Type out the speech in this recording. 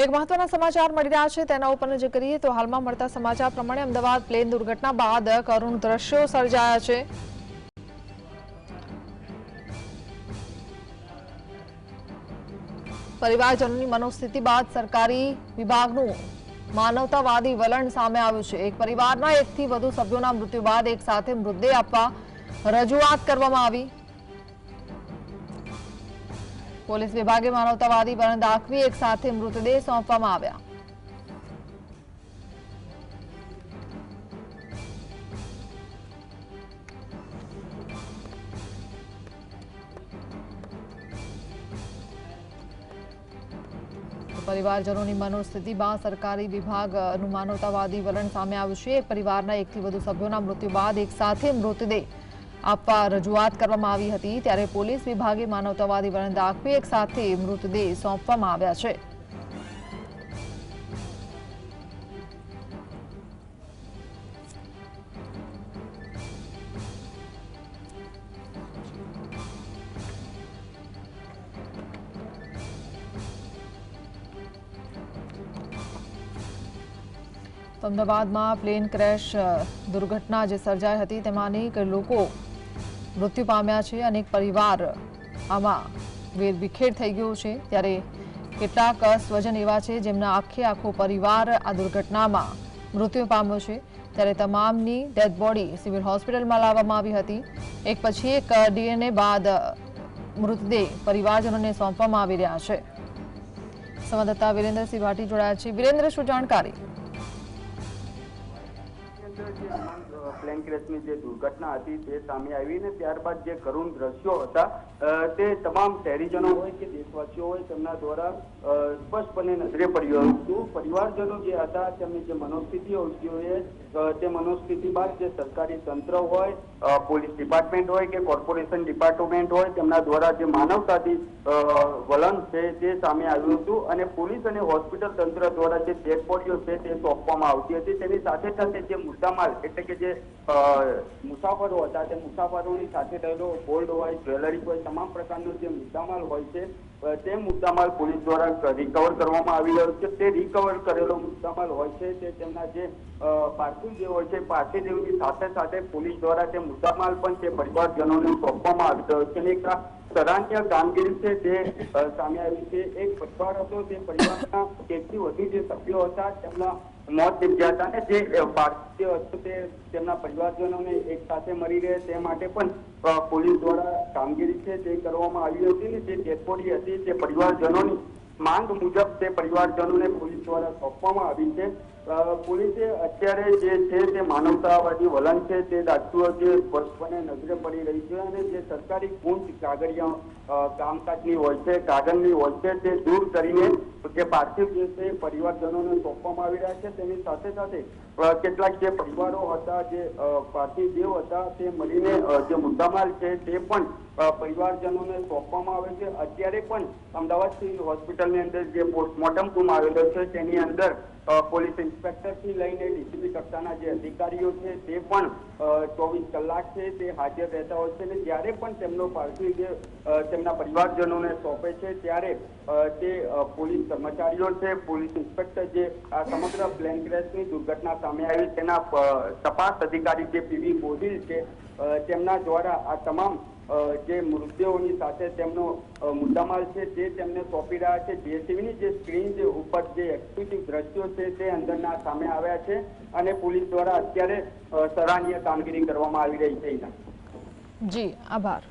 એક મહત્વના સમાચાર મળી રહ્યા છે, તેના ઉપર નજર કરીએ તો હાલમાં મળતા સમાચાર પ્રમાણે અમદાવાદ પ્લેન દુર્ઘટના બાદ કરુણ દ્રશ્યો સર્જાયા છે. પરિવારજનોની મનોસ્થિતિ બાદ સરકારી વિભાગનું માનવતાવાદી વલણ સામે આવ્યું છે. એક પરિવારના એકથી વધુ સભ્યોના મૃત્યુ બાદ એક સાથે મૃતદેહ આપવા રજૂઆત કરવામાં આવી. પોલીસ વિભાગે માનવતાવાદી વલણ દાખવી એક સાથે મૃતદેહ સોંપવામાં આવ્યા. પરિવારજનોની મનોસ્થિતિ બાદ સરકારી વિભાગનું માનવતાવાદી વલણ સામે આવ્યું છે. પરિવારના એકથી વધુ સભ્યોના મૃત્યુ બાદ એક સાથે મૃતદેહ આપવા રજૂઆત કરવામાં આવી હતી ત્યારે પોલીસ વિભાગે માનવતાવાદી વલણ દાખવી એક સાથે મૃતદેહ સોંપવામાં આવ્યા છે. અમદાવાદમાં પ્લેન ક્રેશ દુર્ઘટના જે સર્જાઈ હતી તેમાં અનેક લોકો મૃત્યુ પામ્યા છે. અનેક પરિવાર આમાં વેરવિખેર થઈ ગયો છે. ત્યારે કેટલાક સ્વજન એવા છે, જેમના આખે આખો પરિવાર આ દુર્ઘટનામાં મૃત્યુ પામ્યો છે. ત્યારે તમામની ડેડ બોડી સિવિલ હોસ્પિટલમાં લાવવામાં આવી હતી. એક પછી એક ડીએનએ બાદ મૃતદેહ પરિવારજનોને સોંપવામાં આવી રહ્યા છે. સંવાદદાતા વિરેન્દ્રસિંહ ભાટી જોડાયા છે. વિરેન્દ્ર, શું જાણકારી? પ્લેન ક્રેશની જે દુર્ઘટના હતી તે સામે આવી ત્યારબાદ જે કરુણ દ્રશ્યો હતા તે તમામ શહેરીજનો હોય કે દેશવાસીઓ હોય તેમના દ્વારા સ્પષ્ટપણે નજરે પડ્યું હતું. પરિવારજનો જે હતા, તેમની જે મનોસ્થિતિ જોઈએ તે મનોસ્થિતિ બાદ જે સરકારી તંત્ર હોય પોલીસ ડિપાર્ટમેન્ટ હોય કે કોર્પોરેશન ડિપાર્ટમેન્ટ હોય, તેમના દ્વારા જે માનવતાથી વલણ છે તે સામે આવ્યું હતું. અને પોલીસ અને હોસ્પિટલ તંત્ર દ્વારા જે ડેડ છે તે સોંપવામાં આવતી હતી. તેની સાથે સાથે જે મુદ્દામાલ એટલે કે જે મુસાફરો હતા, તે મુસાફરોની સાથે રહેલો ગોલ્ડ હોય જ્વેલરી હોય, તમામ પ્રકારનો જે મુદ્દામાલ હોય છે તે મુદ્દામાલ પોલીસ દ્વારા રિકવર કરવામાં આવી રહ્યો છે. તે રિકવર કરેલો મુદ્દામાલ હોય છે તે તેમના જે પાર્થિવ જે હોય છે, પાર્થિવ દેવની સાથે સાથે પોલીસ દ્વારા તે મુદ્દામાલ પણ તે પરિવારજનોને સોંપવામાં આવી રહ્યો છે. અને એક સરાહનીય કામગીરી છે તે સામે આવી છે. એક પરિવાર હતો, તે પરિવારના એકથી વધુ જે સભ્યો હતા, તેમના મોત નીપજ્યા હતા અને જે ભારતીય હતો, તે તેમના પરિવારજનોને એક સાથે મળી રહે તે માટે પણ પોલીસ દ્વારા કામગીરી છે તે કરવામાં આવી હતી ને જે ડેથબોડી હતી તે પરિવારજનોની માંગ મુજબ તે પરિવારજનોને પોલીસ દ્વારા સોંપવામાં આવી છે. પોલીસે અત્યારે જે છે તે માનવતાવાદી વલણ છે તે દાખલો જે સ્પષ્ટપણે નજરે પડી રહી છે અને જે સરકારી કુંજ કાગળિયા કામકાજની હોય છે, કાગળની હોય છે તે દૂર કરીને જે પાર્થિવ જે છે પરિવારજનોને સોંપવામાં આવી રહ્યા છે. તેની સાથે સાથે કેટલાક જે પરિવારો હતા, જે પાર્થિવ દેવ હતા, તે મળીને જે મુદ્દામાલ છે તે પણ પરિવારજનોને સોંપવામાં આવે છે. અત્યારે પણ અમદાવાદ સિવિલ હોસ્પિટલની અંદર જે પોસ્ટમોર્ટમ રૂમ આવેલો છે, તેની અંદર પોલીસ ઇન્સ્પેક્ટરથી લઈને ડીસીપી કક્ષાના જે અધિકારીઓ છે, તે પણ ચોવીસ કલાક છે, તે હાજર રહેતા હોય છે અને જ્યારે પણ તેમનો પાર્થિવ જે તેમના પરિવારજનોને સોંપે છે, ત્યારે તે પોલીસ કર્મચારીઓ છે, પોલીસ ઇન્સ્પેક્ટર જે આ સમગ્ર પ્લેન ક્રેશની દુર્ઘટના સામે આવી, તેના તપાસ અધિકારી જે પીવી ગોહિલ છે તેમના દ્વારા આ તમામ જે મૃતદેહોની સાથે તેમનો મુદ્દામાલ છે તે તેમને સોંપી રહ્યા છે, જેસીબીની જે સ્ક્રીન ઉપર જે એક્સક્લુઝિવ દ્રશ્યો છે, તે અંદરના સામે આવ્યા છે અને પોલીસ દ્વારા અત્યારે સરાહનીય કામગીરી કરવામાં આવી રહી છે. જી, આભાર.